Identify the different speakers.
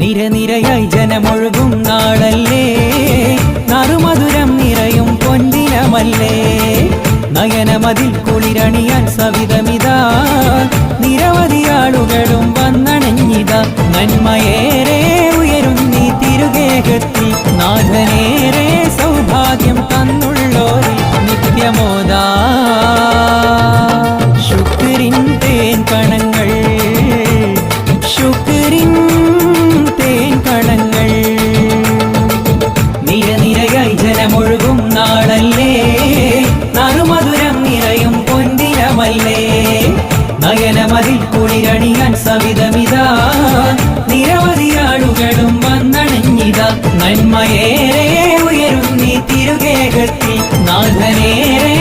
Speaker 1: നിരനിരയായി ജനമൊഴുകും നാളല്ലേ? നറുമധുരം നിറയും പൊൻദിനമല്ലേ നയനമതിൽ കുളിരണിയാൻ സവിതമിതാ നിരവധി ആളുകളും വന്നണഞ്ഞിത. നന്മയേറെ ഉയരും നീ തിരുകേകത്തിൽ നാഥനേറെ സൗഭാഗ്യം തന്നുള്ളോരി നിത്യമോദാ. ശുക്രിൻ തേൻ കണങ്ങൾ ജനമൊഴുകും നാളല്ലേ? നറുമധുരം നിറയും പൊന്തിരമല്ലേ നയനമതിൽ കുളിരണിയാൻ സവിതമിതാ നിരവധി ആളുകളും വന്നണഞ്ഞിത. നന്മയേറെ ഉയരും നീ തിരുകേകത്തിൽ നാഥനേറെ